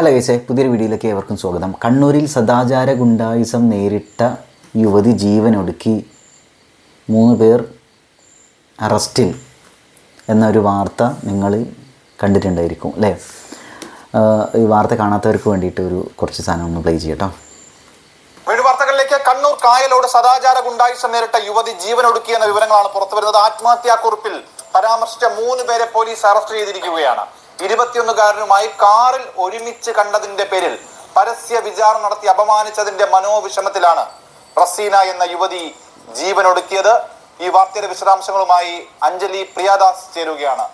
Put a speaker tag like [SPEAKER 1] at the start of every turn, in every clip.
[SPEAKER 1] Hello ഗൈസേ പുതിയൊരു വീഡിയോയിലേക്ക് ഏവർക്കും സ്വാഗതം. കണ്ണൂരിൽ സദാചാര ഗുണ്ടായുസം നേരിട്ട യുവതി ജീവനൊടുക്കി മൂന്ന് പേർ അറസ്റ്റിൽ എന്നൊരു വാർത്ത നിങ്ങൾ കണ്ടിട്ടുണ്ടായിരിക്കും അല്ലേ? ഈ വാർത്ത കാണാത്തവർക്ക് വേണ്ടിയിട്ട് ഒരു കുറച്ച് സാധനം ഒന്ന് പ്ലേ ചെയ്യട്ടോ
[SPEAKER 2] വാർത്തകളിലേക്ക് കണ്ണൂർ കായലോട് സദാചാര ഗുണ്ടായുസം നേരിട്ട യുവതി ജീവനൊടുക്കിയെന്ന വിവരങ്ങളാണ് പുറത്തുവരുന്നത്. ആത്മഹത്യാക്കുറിപ്പിൽ പരാമർശിച്ച മൂന്ന് പേരെ പോലീസ് അറസ്റ്റ് ചെയ്തിരിക്കുകയാണ്. ഇരുപത്തിയൊന്നുകാരനുമായി കാറിൽ ഒരുമിച്ച് കണ്ടതിന്റെ പേരിൽ പരസ്യ വിചാരണ നടത്തി അപമാനിച്ചതിന്റെ മനോവിഷമത്തിലാണ് റസീന എന്ന യുവതി ജീവനൊടുക്കിയത്. ഈ വാർത്തയുടെ വിശദാംശങ്ങളുമായി അഞ്ജലി പ്രിയാദാസ് ചേരുകയാണ്.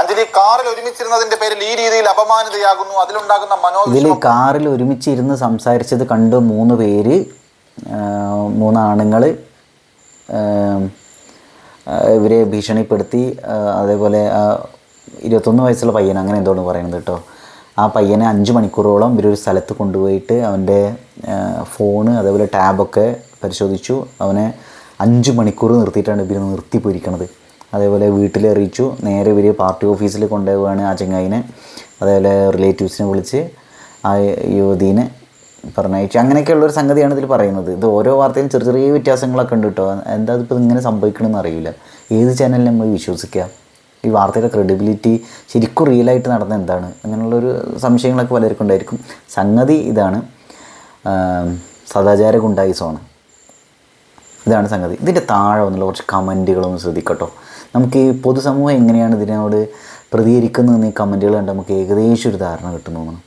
[SPEAKER 2] അഞ്ജലി കാറിൽ ഒരുമിച്ചിരുന്നതിന്റെ പേരിൽ ഈ രീതിയിൽ അപമാനിതയാകുന്നു. അതിലുണ്ടാകുന്ന
[SPEAKER 1] ഇതിൽ
[SPEAKER 2] മനോവിഷമം
[SPEAKER 1] കാറിൽ ഒരുമിച്ചിരുന്ന് സംസാരിച്ചത് കണ്ട് മൂന്ന് പേര് മൂന്ന് ആണുങ്ങൾ ഇവരെ ഭീഷണിപ്പെടുത്തി അതേപോലെ ഇരുപത്തൊന്ന് വയസ്സുള്ള പയ്യൻ അങ്ങനെ എന്തോന്ന് പറയുന്നത് കേട്ടോ. ആ പയ്യനെ അഞ്ച് മണിക്കൂറോളം ഇവരൊരു സ്ഥലത്ത് കൊണ്ടുപോയിട്ട് അവന്റെ ഫോണ് അതേപോലെ ടാബൊക്കെ പരിശോധിച്ചു. അവനെ അഞ്ച് മണിക്കൂർ നിർത്തിയിട്ടാണ് ഇവർ നിർത്തിപ്പോയിരിക്കണത് അതേപോലെ വീട്ടിൽ അറിയിച്ചു. നേരെ ഇവർ പാർട്ടി ഓഫീസിൽ കൊണ്ടുപോവുകയാണ് ആ ചെങ്ങായിനെ. അതേപോലെ റിലേറ്റീവ്സിനെ വിളിച്ച് ആ യുവതീനെ പറഞ്ഞയച്ചു. അങ്ങനെയൊക്കെയുള്ളൊരു സംഗതിയാണ് ഇതിൽ പറയുന്നത്. ഇത് ഓരോ വാർത്തയിലും ചെറിയ ചെറിയ വ്യത്യാസങ്ങളൊക്കെ ഉണ്ട് കേട്ടോ. എന്താ ഇപ്പോൾ ഇങ്ങനെ സംഭവിക്കണമെന്ന് അറിയില്ല. ഏത് ചാനലിൽ നമ്മൾ വിശ്വസിക്കുക ഈ വാർത്തയുടെ ക്രെഡിബിലിറ്റി ശരിക്കും റിയലായിട്ട് നടന്ന എന്താണ്? അങ്ങനെയുള്ളൊരു സംശയങ്ങളൊക്കെ പലർക്കും ഉണ്ടായിരിക്കും. സംഗതി ഇതാണ്. സദാചാര ഗുണ്ടായിസമാണ് ഇതാണ് സംഗതി. ഇതിന്റെ താഴെ വന്നുള്ള കുറച്ച് കമന്റുകളൊന്ന് ശ്രദ്ധിക്കട്ടോ. നമുക്ക് ഈ പൊതുസമൂഹം എങ്ങനെയാണ് ഇതിനോട് പ്രതികരിക്കുന്നതെന്ന് ഈ കമന്റുകൾ കണ്ട് നമുക്ക് ഏകദേശം ഒരു ധാരണ കിട്ടുന്നു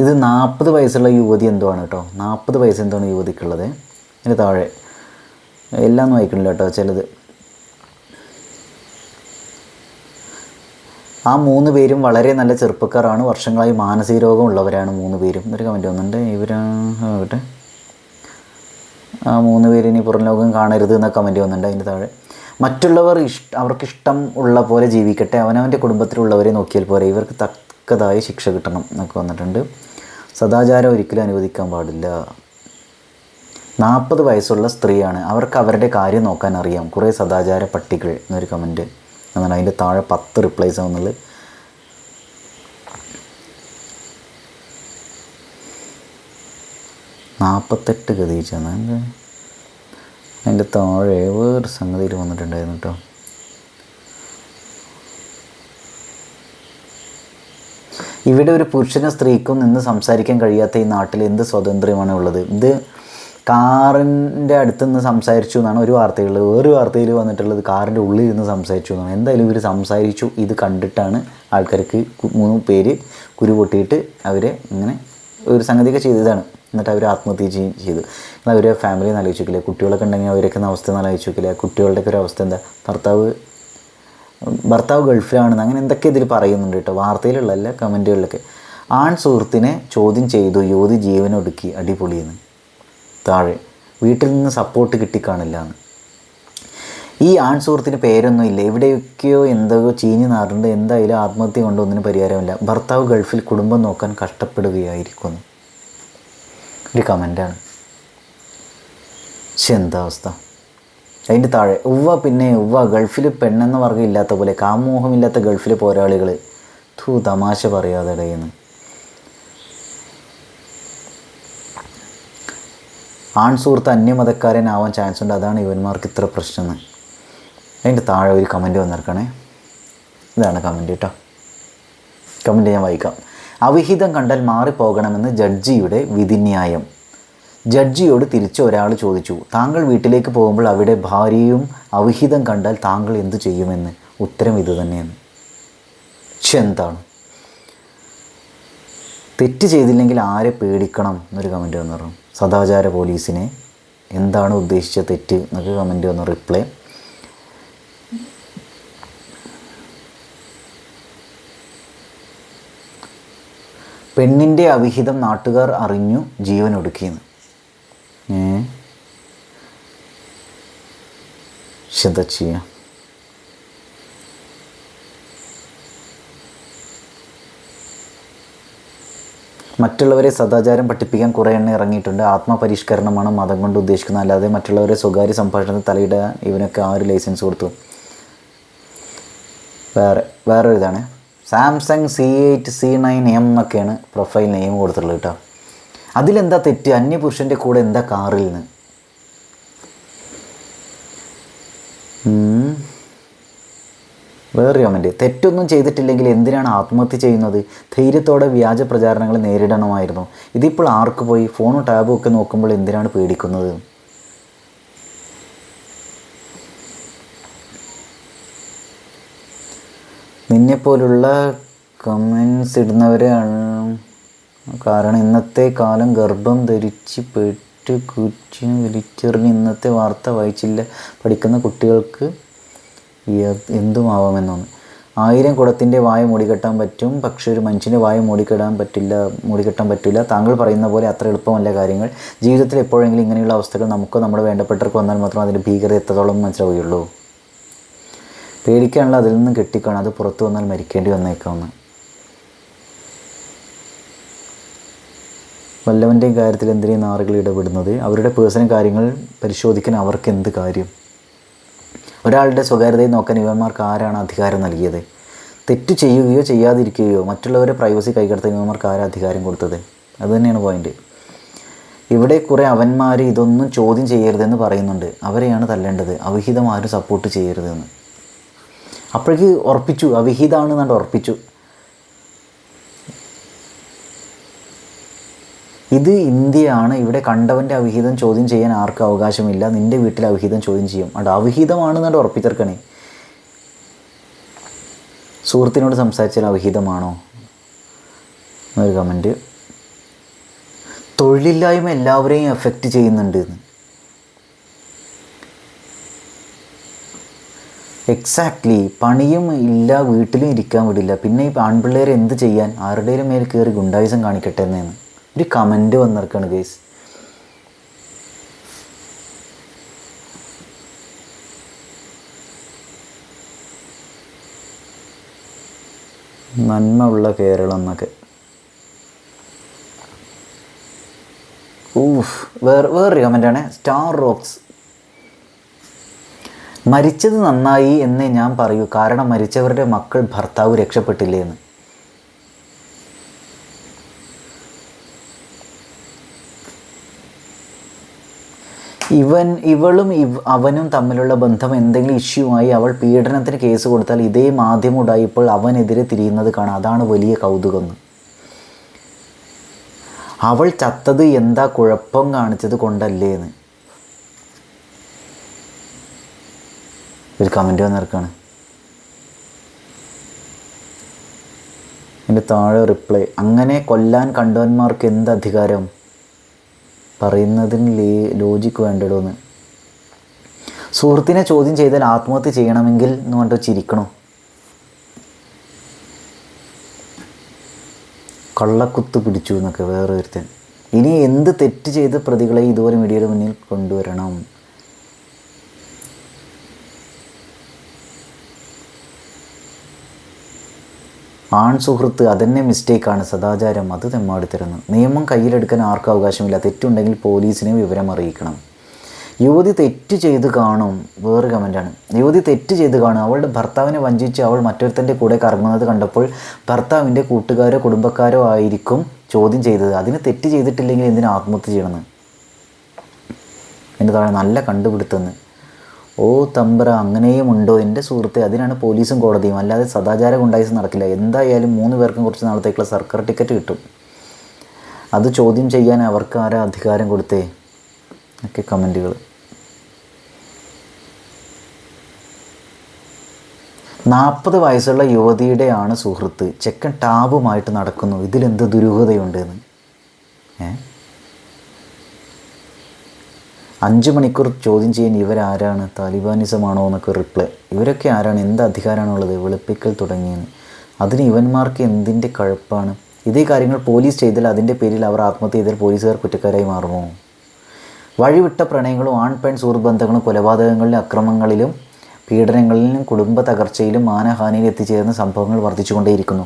[SPEAKER 1] ഇത് നാൽപ്പത് വയസ്സുള്ള യുവതി എന്തോ ആണ് കേട്ടോ? നാൽപ്പത് വയസ്സ് യുവതിക്കുള്ളത്? ഇതിന് താഴെ. എല്ലാം വായിക്കണില്ല കേട്ടോ. ചിലത് ആ മൂന്ന് പേരും വളരെ നല്ല ചെറുപ്പക്കാരാണ്. വർഷങ്ങളായി മാനസിക രോഗം ഉള്ളവരാണ് മൂന്ന് പേരും. എന്നൊരു കമന്റ് വന്നിട്ടുണ്ട്. ഇവരാ ആകട്ടെ ആ മൂന്ന് പേര് ഇനി പുറം ലോകം കാണരുത് എന്ന കമന്റ് വന്നിട്ടുണ്ട് അതിന്റെ താഴെ. മറ്റുള്ളവർ ഇഷ്ട അവർക്കിഷ്ടം ഉള്ള പോലെ ജീവിക്കട്ടെ. അവനവന്റെ കുടുംബത്തിലുള്ളവരെ നോക്കിയാൽ പോരെ. ഇവർക്ക് തക്കതായി ശിക്ഷ കിട്ടണം എന്നൊക്കെ വന്നിട്ടുണ്ട്. സദാചാരം ഒരിക്കലും അനുവദിക്കാൻ പാടില്ല. നാൽപ്പത് വയസ്സുള്ള സ്ത്രീയാണ്. അവർക്ക് അവരുടെ കാര്യം നോക്കാൻ അറിയാം. കുറേ സദാചാര പട്ടികൾ എന്നൊരു കമന്റ് എന്നാണ് അതിന്റെ താഴെ പത്ത് റിപ്ലൈസ് ആവുന്നുള്ളത് നാൽപ്പത്തെട്ട് ഗതിച്ചാണ് അതിന്റെ താഴെ വേറെ സംഗതിയിൽ വന്നിട്ടുണ്ടായിരുന്നു കേട്ടോ. ഇവിടെ ഒരു പുരുഷനും സ്ത്രീക്കും നിന്ന് സംസാരിക്കാൻ കഴിയാത്ത ഈ നാട്ടിൽ എന്ത് സ്വാതന്ത്ര്യമാണ് ഉള്ളത് ഇത് കാറിന്റെ അടുത്ത് നിന്ന് സംസാരിച്ചു എന്നാണ് ഒരു വാർത്തയിൽ ഒരു വാർത്തയിൽ വന്നിട്ടുള്ളത് കാറിന്റെ ഉള്ളിൽ ഇരുന്ന് സംസാരിച്ചു എന്നാണ്. എന്തായാലും ഇവർ സംസാരിച്ചു ഇത് കണ്ടിട്ടാണ് ആൾക്കാർക്ക് മൂന്ന് പേര് കുരു പൊട്ടിയിട്ട് അവരെ ഇങ്ങനെ ഒരു സംഗതിയൊക്കെ ചെയ്തതാണ്. എന്നിട്ട് അവർ ആത്മഹത്യ ചെയ്യും ചെയ്തു. അവരെ ഫാമിലി ഒന്ന് കുട്ടികളൊക്കെ ഉണ്ടെങ്കിൽ അവരൊക്കെ അവസ്ഥ ഒന്ന് ആലോചിച്ച് കുട്ടികളുടെയൊക്കെ ഒരു അവസ്ഥ എന്താ? ഭർത്താവ് ഭർത്താവ് ഗൾഫിലാണെന്ന് അങ്ങനെ എന്തൊക്കെ ഇതിൽ പറയുന്നുണ്ട് കേട്ടോ. വാർത്തയിലുള്ള എല്ലാ കമന്റുകളിലൊക്കെ ആൺ സുഹൃത്തിനെ ചോദ്യം ചെയ്തു യുവതി ജീവനൊടുക്കി അടിപൊളിയെന്ന്. താഴെ വീട്ടിൽ നിന്ന് സപ്പോർട്ട് കിട്ടിക്കാണില്ല എന്ന് ഈ ആൺ സുഹൃത്തിന് പേരൊന്നും ഇല്ല എവിടെയൊക്കെയോ എന്തോ ചീഞ്ഞു നാറുണ്ട്. എന്തായാലും ആത്മഹത്യ കൊണ്ട് ഒന്നിനും പരിഹാരമില്ല. ഭർത്താവ് ഗൾഫിൽ കുടുംബം നോക്കാൻ കഷ്ടപ്പെടുകയായിരിക്കുന്നു. ഒരു കമന്റാണ് പക്ഷെ എന്താ അവസ്ഥ? അതിന്റെ താഴെ ഉവ്വ പിന്നെ ഉവ്വ ഗൾഫിൽ പെണ്ണെന്ന വർഗം ഇല്ലാത്ത പോലെ കാമോഹമില്ലാത്ത ഗൾഫിലെ പോരാളികൾ തൂ തമാശ പറയാതെ ഇടയെന്ന് ആൺ സുഹൃത്ത് അന്യമതക്കാരനാവാൻ ചാൻസ് ഉണ്ട്. അതാണ് ഇവന്മാർക്ക് ഇത്ര പ്രശ്നം അതിന്റെ താഴെ ഒരു കമന്റ് വന്നിരിക്കണേ. ഇതാണ് കമന്റ് കേട്ടോ കമന്റ് ഞാൻ വായിക്കാം. അവിഹിതം കണ്ടാൽ മാറിപ്പോകണമെന്ന് ജഡ്ജിയുടെ വിധിന്യായം. ജഡ്ജിയോട് തിരിച്ച് ഒരാൾ ചോദിച്ചു താങ്കൾ വീട്ടിലേക്ക് പോകുമ്പോൾ അവിടെ ഭാര്യയും അവിഹിതം കണ്ടാൽ താങ്കൾ എന്തു ചെയ്യുമെന്ന്? ഉത്തരം ഇത് തന്നെയാണ്. എന്താണ്? തെറ്റ് ചെയ്തില്ലെങ്കിൽ ആരെ പേടിക്കണം എന്നൊരു കമന്റ് വന്നു പറഞ്ഞു. സദാചാര പോലീസിനെ എന്താണ് ഉദ്ദേശിച്ച തെറ്റ് എന്നൊക്കെ കമന്റ് വന്നു റിപ്ലൈ പെണ്ണിന്റെ അവിഹിതം നാട്ടുകാർ അറിഞ്ഞു ജീവൻ ഒടുക്കിയെന്ന്. ഏ? പക്ഷെ മറ്റുള്ളവരെ സദാചാരം പഠിപ്പിക്കാൻ കുറെ എണ്ണം ഇറങ്ങിയിട്ടുണ്ട്. ആത്മപരിഷ്കരണമാണ് മതം കൊണ്ട് ഉദ്ദേശിക്കുന്നത്. അല്ലാതെ മറ്റുള്ളവരെ സ്വകാര്യ സംഭാഷണത്തിൽ തലയിടാൻ ഇവനൊക്കെ ആ ഒരു ലൈസൻസ് കൊടുത്തു. വേറെ വേറൊരു ഇതാണ് Samsung C eight C nine M എന്നൊക്കെയാണ് പ്രൊഫൈൽ നെയിം കൊടുത്തിട്ടുള്ളത് കേട്ടോ. അതിലെന്താ തെറ്റ്? അന്യപുരുഷന്റെ കൂടെ എന്താ കാറിൽ നിന്ന്. വേറെ കമന്റ് തെറ്റൊന്നും ചെയ്തിട്ടില്ലെങ്കിൽ എന്തിനാണ് ആത്മഹത്യ ചെയ്യുന്നത്? ധൈര്യത്തോടെ വ്യാജ പ്രചാരണങ്ങൾ നേരിടണമായിരുന്നു. ഇതിപ്പോൾ ആർക്ക് പോയി? ഫോണും ടാബും ഒക്കെ നോക്കുമ്പോൾ എന്തിനാണ് പേടിക്കുന്നത്? നിന്നെപ്പോലുള്ള കമൻസ് ഇടുന്നവരെ കാരണം ഇന്നത്തെ കാലം ഗർഭം ധരിച്ച് പെട്ട് കുറ്റിന് വലിച്ചെറിഞ്ഞ് ഇന്നത്തെ വാർത്ത വായിച്ചില്ല. പഠിക്കുന്ന കുട്ടികൾക്ക് എന്തുമാവാമെന്നൊന്ന് ആയിരം കുടത്തിന്റെ വായ മൂടിക്കെട്ടാൻ പറ്റും പക്ഷെ ഒരു മനുഷ്യന്റെ വായ മൂടിക്കെടാൻ പറ്റില്ല മൂടിക്കെട്ടാൻ പറ്റില്ല. താങ്കൾ പറയുന്ന പോലെ അത്ര എളുപ്പമല്ല കാര്യങ്ങൾ. ജീവിതത്തിൽ എപ്പോഴെങ്കിലും ഇങ്ങനെയുള്ള അവസ്ഥകൾ നമുക്കോ നമ്മുടെ വേണ്ടപ്പെട്ടവർക്ക് വന്നാൽ മാത്രം അതിന്റെ ഭീകരത എത്രത്തോളം മനസ്സിലാവുകയുള്ളൂ. പേടിക്കാനുള്ള അതിൽ നിന്ന് കെട്ടിക്കാണ്. അത് പുറത്തു വന്നാൽ മരിക്കേണ്ടി വന്നേക്കാവുന്ന. വല്ലവന്റെയും കാര്യത്തിൽ എന്തിനേയും നാറുകൾ ഇടപെടുന്നത്? അവരുടെ പേഴ്സണൽ കാര്യങ്ങൾ പരിശോധിക്കാൻ അവർക്ക് എന്ത് കാര്യം? ഒരാളുടെ സ്വകാര്യതയെ നോക്കാൻ യുവന്മാർക്ക് ആരാണ് അധികാരം നൽകിയത്? തെറ്റ് ചെയ്യുകയോ ചെയ്യാതിരിക്കുകയോ മറ്റുള്ളവരെ പ്രൈവസി കൈകടത്താൻ യുവന്മാർക്ക് ആരാ അധികാരം കൊടുത്തത്? അതുതന്നെയാണ് പോയിന്റ് ഇവിടെ കുറേ അവന്മാർ ഇതൊന്നും ചോദ്യം ചെയ്യരുതെന്ന് പറയുന്നുണ്ട്. അവരെയാണ് തല്ലേണ്ടത്. അവിഹിതം ആരും സപ്പോർട്ട് ചെയ്യരുതെന്ന്. അപ്പോഴേക്ക് ഉറപ്പിച്ചു. അവിഹിതമാണെന്നാണ്ട് ഉറപ്പിച്ചു. ഇത് ഇന്ത്യയാണ്. ഇവിടെ കണ്ടവന്റെ അവിഹിതം ചോദ്യം ചെയ്യാൻ ആർക്കും അവകാശമില്ല. നിന്റെ വീട്ടിൽ അവിഹിതം ചോദ്യം ചെയ്യും. അവിടെ അവിഹിതമാണെന്നാണ്ട് ഉറപ്പിച്ചേർക്കണേ സുഹൃത്തിനോട് സംസാരിച്ചാൽ അവിഹിതമാണോ? എന്നൊരു കമന്റ് തൊഴിലില്ലായ്മ എല്ലാവരെയും എഫക്റ്റ് ചെയ്യുന്നുണ്ട് എക്സാക്ട്ലി പണിയും ഇല്ല വീട്ടിലും ഇരിക്കാൻ വിടില്ല. പിന്നെ ഈ ആൺപിള്ളേർ എന്ത് ചെയ്യാൻ? ആരുടെയും മേൽ കയറി ഗുണ്ടായുസം കാണിക്കട്ടെ എന്നേന്ന് ഒരു കമന്റ് വന്നിരിക്കുകയാണ് ഗൈസ് നന്മ ഉള്ള കേരളം എന്നൊക്കെ. ഊഫ് വേറെ വേറൊരു കമന്റാണ് സ്റ്റാർ റോക്സ് മരിച്ചത് നന്നായി എന്നേ ഞാൻ പറയൂ. കാരണം മരിച്ചവരുടെ മക്കൾ ഭർത്താവ് രക്ഷപ്പെട്ടില്ലേ എന്ന്. ഇവൻ ഇവളും ഇവ അവനും തമ്മിലുള്ള ബന്ധം എന്തെങ്കിലും ഇഷ്യൂ ആയി അവൾ പീഡനത്തിന് കേസ് കൊടുത്താൽ ഇതേ മാധ്യമം ഉണ്ടായപ്പോൾ അവനെതിരെ തിരിയുന്നത് കാണാം. അതാണ് വലിയ കൗതുകം. അവൾ ചത്തത് എന്താ കുഴപ്പം കാണിച്ചത് കൊണ്ടല്ലേ എന്ന്. ഒരു കമന്റ് വന്നിറക്കാണ് എന്റെ താഴെ റിപ്ലൈ അങ്ങനെ കൊല്ലാൻ കണ്ടവന്മാർക്ക് എന്ത് അധികാരം? പറയുന്നതിന് ലേ ലോജിക്ക് വേണ്ടടോ എന്ന്. സുഹൃത്തിനെ ചോദ്യം ചെയ്താൽ ആത്മഹത്യ ചെയ്യണമെങ്കിൽ എന്ന് പറഞ്ഞിട്ട് ചിരിക്കണോ? കള്ളക്കുത്ത് പിടിച്ചു എന്നൊക്കെ വേറെ ഒരുത്തൻ. ഇനി എന്ത് തെറ്റ് ചെയ്ത പ്രതികളെ ഇതുപോലെ മീഡിയയുടെ മുന്നിൽ കൊണ്ടുവരണം? ആൺ സുഹൃത്ത് അതന്നെ മിസ്റ്റേക്കാണ് സദാചാരം അത് തെമ്മാടി തരുന്നു നിയമം കയ്യിലെടുക്കാൻ ആർക്കും അവകാശമില്ല തെറ്റുണ്ടെങ്കിൽ പോലീസിനെ വിവരം അറിയിക്കണം. യുവതി തെറ്റ് ചെയ്ത് കാണും വേറെ കമന്റാണ് യുവതി തെറ്റ് ചെയ്ത് കാണും. അവളുടെ ഭർത്താവിനെ വഞ്ചിച്ച് അവൾ മറ്റൊരുത്തന്റെ കൂടെ കറങ്ങുന്നത് കണ്ടപ്പോൾ ഭർത്താവിന്റെ കൂട്ടുകാരോ കുടുംബക്കാരോ ആയിരിക്കും ചോദ്യം ചെയ്തത്. അതിന് തെറ്റ് ചെയ്തിട്ടില്ലെങ്കിൽ എന്തിനാ ആത്മഹത്യ ചെയ്യണമെന്ന്? എന്റെ താഴെ നല്ല കണ്ടുപിടുത്തെന്ന് ഓ തമ്പ്ര അങ്ങനെയും ഉണ്ടോ? എന്റെ സുഹൃത്തെ അതിനാണ് പോലീസും കോടതിയും. അല്ലാതെ സദാചാര ഗുണ്ടായിസ് നടക്കില്ല. എന്തായാലും മൂന്ന് പേർക്കും കുറച്ച് നാളത്തേക്കുള്ള സർക്കാർ ടിക്കറ്റ് കിട്ടും. അത് ചോദ്യം ചെയ്യാൻ അവർക്ക് ആരാ അധികാരം കൊടുത്തേ? ഒക്കെ കമന്റുകൾ. നാൽപ്പത് വയസ്സുള്ള യുവതിയുടെയാണ് സുഹൃത്ത്. ചെക്കൻ ടാബുമായിട്ട് നടക്കുന്നു. ഇതിലെന്ത് ദുരൂഹതയുണ്ട് എന്ന് ഏ? അഞ്ച് മണിക്കൂർ ചോദ്യം ചെയ്യാൻ ഇവരാരാണ്? താലിബാനിസമാണോ എന്നൊക്കെ റിപ്ലൈ ഇവരൊക്കെ ആരാണ്? എന്ത് അധികാരമാണുള്ളത്? വെളുപ്പിക്കൽ തുടങ്ങിയെന്ന്. അതിന് ഇവന്മാർക്ക് എന്തിന്റെ കഴപ്പാണ്? ഇതേ കാര്യങ്ങൾ പോലീസ് ചെയ്താൽ അതിന്റെ പേരിൽ അവർ ആത്മഹത്യ ചെയ്താൽ പോലീസുകാർ കുറ്റക്കാരായി മാറുമോ? വഴിവിട്ട പ്രണയങ്ങളും ആൺ പെൺ സുഹൃബന്ധങ്ങളും കൊലപാതകങ്ങളിലും അക്രമങ്ങളിലും പീഡനങ്ങളിലും കുടുംബ തകർച്ചയിലും മാനഹാനിയിൽ എത്തിച്ചേർന്ന സംഭവങ്ങൾ വർദ്ധിച്ചുകൊണ്ടേയിരിക്കുന്നു.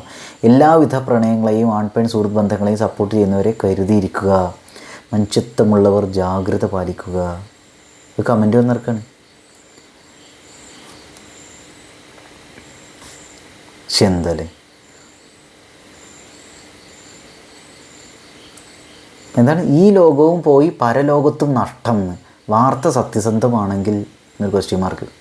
[SPEAKER 1] എല്ലാവിധ പ്രണയങ്ങളെയും ആൺ പെൺ സുഹൃത്ത് ബന്ധങ്ങളെയും സപ്പോർട്ട് ചെയ്യുന്നവരെ കരുതിയിരിക്കുക. മനുഷ്യത്വമുള്ളവർ ജാഗ്രത പാലിക്കുക. ഒരു കമന്റ് വന്നിറക്കാണ്. പക്ഷെ എന്താണ്? ഈ ലോകവും പോയി പരലോകത്തും നഷ്ടം. വാർത്ത സത്യസന്ധമാണെങ്കിൽ ക്വസ്റ്റ്യൻ മാർക്ക്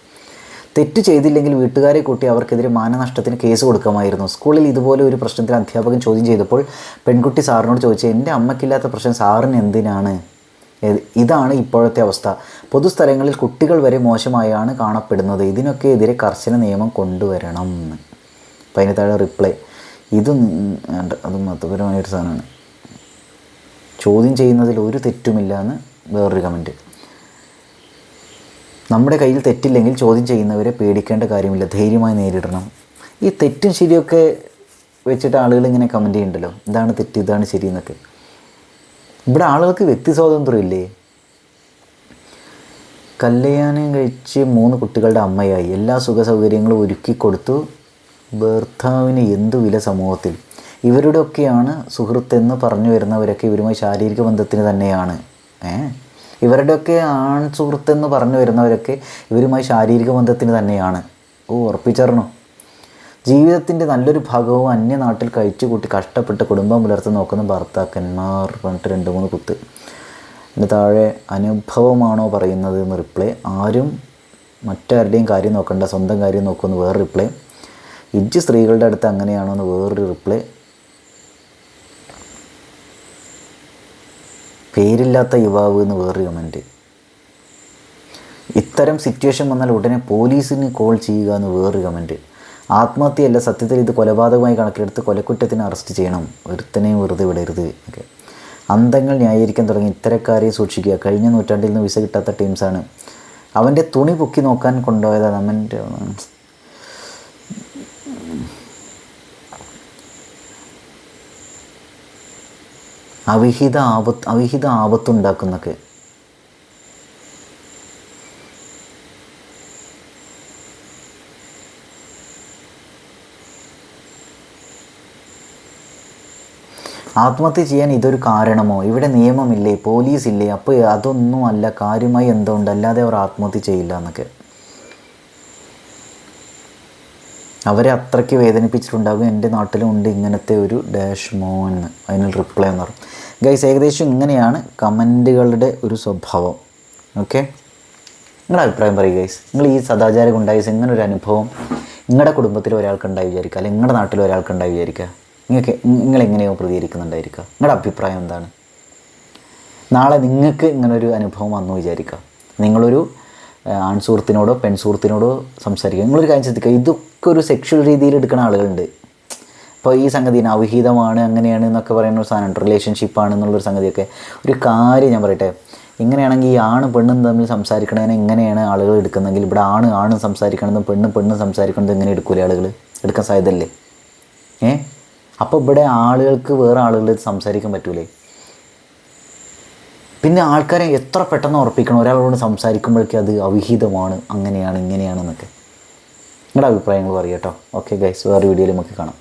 [SPEAKER 1] തെറ്റ് ചെയ്തില്ലെങ്കിൽ വീട്ടുകാരെ കൂട്ടി അവർക്കെതിരെ മാനനഷ്ടത്തിന് കേസ് കൊടുക്കാമായിരുന്നു. സ്കൂളിൽ ഇതുപോലെ ഒരു പ്രശ്നത്തിൽ അധ്യാപകൻ ചോദ്യം ചെയ്തപ്പോൾ പെൺകുട്ടി സാറിനോട് ചോദിച്ചു എന്റെ അമ്മയ്ക്കില്ലാത്ത പ്രശ്നം സാറിന് എന്തിനാണ്? ഇതാണ് ഇപ്പോഴത്തെ അവസ്ഥ. പൊതുസ്ഥലങ്ങളിൽ കുട്ടികൾ വരെ മോശമായാണ് കാണപ്പെടുന്നത്. ഇതിനൊക്കെ എതിരെ കർശന നിയമം കൊണ്ടുവരണം. അപ്പം അതിന് താഴെ റിപ്ലൈ ഇത് അത് മതപരമായൊരു സാധനമാണ്. ചോദ്യം ചെയ്യുന്നതിൽ ഒരു തെറ്റുമില്ല എന്ന് വേറൊരു കമന്റ് നമ്മുടെ കയ്യിൽ തെറ്റില്ലെങ്കിൽ ചോദ്യം ചെയ്യുന്നവരെ പേടിക്കേണ്ട കാര്യമില്ല. ധൈര്യമായി നേരിടണം. ഈ തെറ്റും ശരിയൊക്കെ വെച്ചിട്ട് ആളുകൾ ഇങ്ങനെ കമന്റ് ചെയ്യുന്നുണ്ടല്ലോ ഇതാണ് തെറ്റ് ഇതാണ് ശരി എന്നൊക്കെ ഇവിടെ ആളുകൾക്ക് വ്യക്തി സ്വാതന്ത്ര്യം ഇല്ലേ? കല്യാണം കഴിച്ച് മൂന്ന് കുട്ടികളുടെ അമ്മയായി. എല്ലാ സുഖ സൗകര്യങ്ങളും ഒരുക്കി കൊടുത്തു. ഭർത്താവിന് എന്തു വില സമൂഹത്തിൽ? ഇവരുടെയൊക്കെയാണ് സുഹൃത്തെന്ന് പറഞ്ഞു വരുന്നവരൊക്കെ ഇവരുമായി ശാരീരിക ബന്ധത്തിന് തന്നെയാണ്. ഏ? ഇവരുടെയൊക്കെ ആൺ സുഹൃത്ത് എന്ന് പറഞ്ഞു വരുന്നവരൊക്കെ ഇവരുമായി ശാരീരിക ബന്ധത്തിന് തന്നെയാണ്. ഓ ഉറപ്പിച്ചറിഞ്ഞു ജീവിതത്തിന്റെ നല്ലൊരു ഭാഗവും അന്യനാട്ടിൽ കഴിച്ചുകൂട്ടി കഷ്ടപ്പെട്ട് കുടുംബം പുലർത്തി നോക്കുന്ന ഭർത്താക്കന്മാർ പറഞ്ഞിട്ട് രണ്ട് മൂന്ന് കുത്ത്. എന്റെ താഴെ അനുഭവമാണോ പറയുന്നത് എന്ന് റിപ്ലൈ. ആരും മറ്റാരുടെയും കാര്യം നോക്കണ്ട സ്വന്തം കാര്യം നോക്കുമെന്ന് വേറെ റിപ്ലൈ. ഇജ്ജ് സ്ത്രീകളുടെ അടുത്ത് അങ്ങനെയാണോ എന്ന് വേറൊരു റിപ്ലൈ. പേരില്ലാത്ത യുവാവ് എന്ന് വേറൊരു കമന്റ് ഇത്തരം സിറ്റുവേഷൻ വന്നാൽ ഉടനെ പോലീസിന് കോൾ ചെയ്യുക എന്ന് വേറൊരു കമന്റ് ആത്മഹത്യയല്ല സത്യത്തിൽ ഇത് കൊലപാതകമായി കണക്കിലെടുത്ത് കൊലക്കുറ്റത്തിന് അറസ്റ്റ് ചെയ്യണം. ഒരുത്തനെയും വെറുതെ വിടരുത്. ഒക്കെ അന്തങ്ങൾ ന്യായീകരിക്കാൻ തുടങ്ങി. ഇത്തരക്കാരെ സൂക്ഷിക്കുക. കഴിഞ്ഞ നൂറ്റാണ്ടിൽ നിന്ന് വിസ കിട്ടാത്ത ടീംസാണ് അവന്റെ തുണി പൊക്കി നോക്കാൻ കൊണ്ടുപോയത് അവന്റെ അവിഹിത ആപത്ത് അവിഹിത ആപത്തുണ്ടാക്കുന്നൊക്കെ. ആത്മഹത്യ ചെയ്യാൻ ഇതൊരു കാരണമോ? ഇവിടെ നിയമമില്ലേ? പോലീസ് ഇല്ലേ അപ്പോൾ അതൊന്നും അല്ല കാര്യമായി എന്തോ ഉണ്ട് അല്ലാതെ അവർ ആത്മഹത്യ ചെയ്യില്ല എന്നൊക്കെ. അവരെ അത്രയ്ക്ക് വേദനിപ്പിച്ചിട്ടുണ്ടാകും. എന്റെ നാട്ടിലും ഉണ്ട് ഇങ്ങനത്തെ ഒരു ഡാഷ് മോൻ എന്ന് അതിന് റിപ്ലൈ എന്ന് പറയും. ഗൈസ് ഏകദേശം ഇങ്ങനെയാണ് കമന്റുകളുടെ ഒരു സ്വഭാവം. ഓക്കെ നിങ്ങളുടെ അഭിപ്രായം പറയും ഗൈസ് നിങ്ങൾ ഈ സദാചാരം ഉണ്ടായി ഇങ്ങനെ ഒരു അനുഭവം നിങ്ങളുടെ കുടുംബത്തിൽ ഒരാൾക്കുണ്ടായി വിചാരിക്കുക അല്ലെങ്കിൽ നിങ്ങളുടെ നാട്ടിൽ ഒരാൾക്കുണ്ടായി വിചാരിക്കുക. നിങ്ങൾക്ക് നിങ്ങൾ എങ്ങനെയോ പ്രതികരിക്കുന്നുണ്ടായിരിക്കുക. നിങ്ങളുടെ അഭിപ്രായം എന്താണ്? നാളെ നിങ്ങൾക്ക് ഇങ്ങനൊരു അനുഭവം വന്നു വിചാരിക്കുക. നിങ്ങളൊരു ആൺസുഹൃത്തിനോടോ പെൺസുഹൃത്തിനോടോ സംസാരിക്കുക. നിങ്ങളൊരു കാര്യം ശ്രദ്ധിക്കുക. ഇതൊക്കെ ഒരു സെക്ഷൽ രീതിയിൽ എടുക്കുന്ന ആളുകളുണ്ട്. അപ്പോൾ ഈ സംഗതി അവിഹിതമാണ് അങ്ങനെയാണ് എന്നൊക്കെ പറയുന്ന ഒരു സാധനമുണ്ട്. റിലേഷൻഷിപ്പാണ് എന്നുള്ളൊരു സംഗതിയൊക്കെ. ഒരു കാര്യം ഞാൻ പറയട്ടെ. ഇങ്ങനെയാണെങ്കിൽ ഈ ആണ് പെണ്ണും തമ്മിൽ സംസാരിക്കണതിനെ എങ്ങനെയാണ് ആളുകൾ എടുക്കുന്നതെങ്കിൽ ഇവിടെ ആണ് ആണ് സംസാരിക്കണതും പെണ്ണും പെണ്ണും സംസാരിക്കണതും എങ്ങനെ എടുക്കൂലേ ആളുകൾ? എടുക്കാൻ സാധ്യതയല്ലേ? ഏ? അപ്പോൾ ഇവിടെ ആളുകൾക്ക് വേറെ ആളുകൾ സംസാരിക്കാൻ പറ്റൂലേ? പിന്നെ ആൾക്കാരെ എത്ര പെട്ടെന്ന് ഉറപ്പിക്കണം? ഒരാളോട് സംസാരിക്കുമ്പോഴേക്കും അത് അവിഹിതമാണ്. അങ്ങനെയാണ് ഇങ്ങനെയാണെന്നൊക്കെ. നിങ്ങളുടെ അഭിപ്രായങ്ങൾ പറയട്ടോ ഓക്കെ ഗൈസ് വേറെ വീഡിയോയിൽ നമുക്ക് കാണാം.